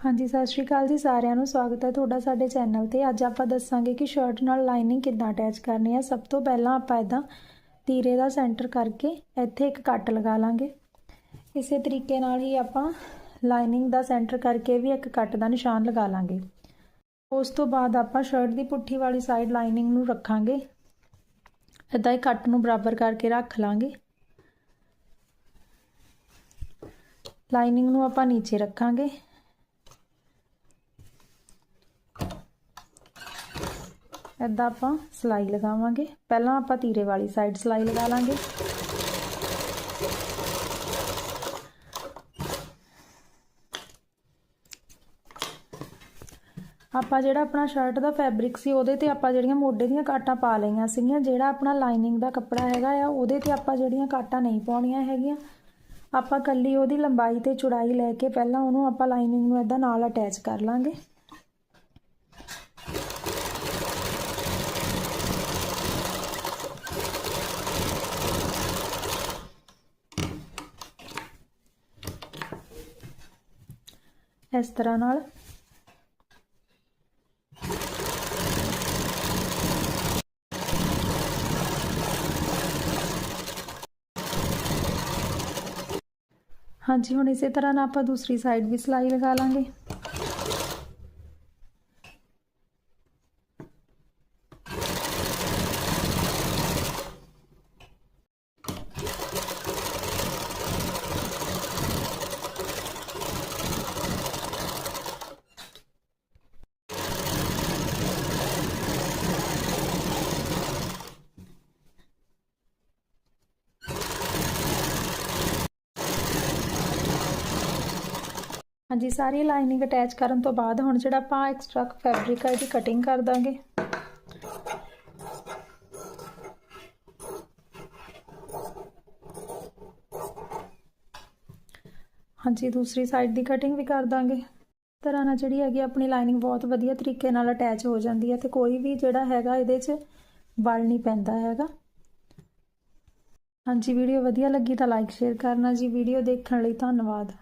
ਹਾਂਜੀ, ਸਤਿ ਸ਼੍ਰੀ ਅਕਾਲ ਜੀ, ਸਾਰਿਆਂ ਨੂੰ ਸਵਾਗਤ ਹੈ ਤੁਹਾਡਾ ਸਾਡੇ ਚੈਨਲ ਤੇ। ਅੱਜ ਆਪਾਂ ਦੱਸਾਂਗੇ ਕਿ ਸ਼ਰਟ ਨਾਲ ਲਾਈਨਿੰਗ ਕਿੱਦਾਂ ਅਟੈਚ ਕਰਨੀ ਹੈ। ਸਭ ਤੋਂ ਪਹਿਲਾਂ ਆਪਾਂ ਇਦਾਂ ਤੀਰੇ ਦਾ ਸੈਂਟਰ ਕਰਕੇ ਇੱਥੇ ਇੱਕ ਕੱਟ ਲਗਾ ਲਾਂਗੇ। ਇਸੇ ਤਰੀਕੇ ਨਾਲ ਹੀ ਆਪਾਂ ਲਾਈਨਿੰਗ ਦਾ ਸੈਂਟਰ ਕਰਕੇ ਵੀ ਇੱਕ ਕੱਟ ਦਾ ਨਿਸ਼ਾਨ ਲਗਾ ਲਾਂਗੇ। ਉਸ ਤੋਂ ਬਾਅਦ ਆਪਾਂ ਸ਼ਰਟ ਦੀ ਪੁੱਠੀ ਵਾਲੀ ਸਾਈਡ ਲਾਈਨਿੰਗ ਨੂੰ ਰੱਖਾਂਗੇ। ਇਦਾਂ ਹੀ ਕੱਟ ਨੂੰ ਬਰਾਬਰ ਕਰਕੇ ਰੱਖ ਲਾਂਗੇ। ਲਾਈਨਿੰਗ ਨੂੰ ਆਪਾਂ ਨੀਚੇ ਰੱਖਾਂਗੇ। ਇਦਾਂ ਆਪਾਂ ਸਲਾਈ ਲਗਾਵਾਂਗੇ। ਪਹਿਲਾਂ ਆਪਾਂ ਤੀਰੇ ਵਾਲੀ ਸਾਈਡ ਸਲਾਈ ਲਗਾ ਲਾਂਗੇ। ਆਪਾਂ ਜਿਹੜਾ ਆਪਣਾ ਸ਼ਰਟ ਦਾ ਫੈਬਰਿਕ ਸੀ, ਉਹਦੇ ਤੇ ਆਪਾਂ ਜਿਹੜੀਆਂ ਮੋਢੇ ਦੀਆਂ ਕਾਟਾਂ ਪਾ ਲਈਆਂ ਸੀਗੀਆਂ। ਜਿਹੜਾ ਆਪਣਾ ਲਾਈਨਿੰਗ ਦਾ ਕੱਪੜਾ ਹੈਗਾ ਆ, ਉਹਦੇ ਤੇ ਆਪਾਂ ਜਿਹੜੀਆਂ ਕਾਟਾਂ ਨਹੀਂ ਪਾਉਣੀਆਂ ਹੈਗੀਆਂ। ਆਪਾਂ ਕੱਲੀ ਉਹਦੀ ਲੰਬਾਈ ਤੇ ਚੌੜਾਈ ਲੈ ਕੇ ਪਹਿਲਾਂ ਉਹਨੂੰ ਆਪਾਂ ਲਾਈਨਿੰਗ ਨੂੰ ਇਦਾਂ ਨਾਲ ਅਟੈਚ ਕਰ ਲਾਂਗੇ। ਇਸ ਤਰ੍ਹਾਂ ਨਾਲ ਹਾਂਜੀ ਹੁਣ ਇਸੇ ਤਰ੍ਹਾਂ ਨਾਲ ਆਪਾਂ ਦੂਸਰੀ ਸਾਈਡ ਵੀ ਸਲਾਈ ਲਗਾ ਲਾਂਗੇ ਹਾਂਜੀ, ਸਾਰੀ ਲਾਈਨਿੰਗ ਅਟੈਚ ਕਰਨ ਤੋਂ ਬਾਅਦ ਹੁਣ ਜਿਹੜਾ ਆਪਾਂ ਐਕਸਟਰਾ ਫੈਬਰਿਕ ਹੈ ਇਹਦੀ ਕਟਿੰਗ ਕਰ ਦਾਂਗੇ। ਹਾਂਜੀ, ਦੂਸਰੀ ਸਾਈਡ ਦੀ ਕਟਿੰਗ ਵੀ ਕਰ ਦਾਂਗੇ। ਤਰ੍ਹਾਂ ਨਾਲ ਜਿਹੜੀ ਹੈਗੀ ਆਪਣੀ ਲਾਈਨਿੰਗ ਬਹੁਤ ਵਧੀਆ ਤਰੀਕੇ ਨਾਲ ਅਟੈਚ ਹੋ ਜਾਂਦੀ ਹੈ ਤੇ ਕੋਈ ਵੀ ਜਿਹੜਾ ਹੈਗਾ ਇਹਦੇ 'ਚ ਵਲ ਨਹੀਂ ਪੈਂਦਾ ਹੈਗਾ। ਹਾਂਜੀ, ਵੀਡੀਓ ਵਧੀਆ ਲੱਗੀ ਤਾਂ ਲਾਈਕ ਸ਼ੇਅਰ ਕਰਨਾ ਜੀ। ਵੀਡੀਓ ਦੇਖਣ ਲਈ ਧੰਨਵਾਦ।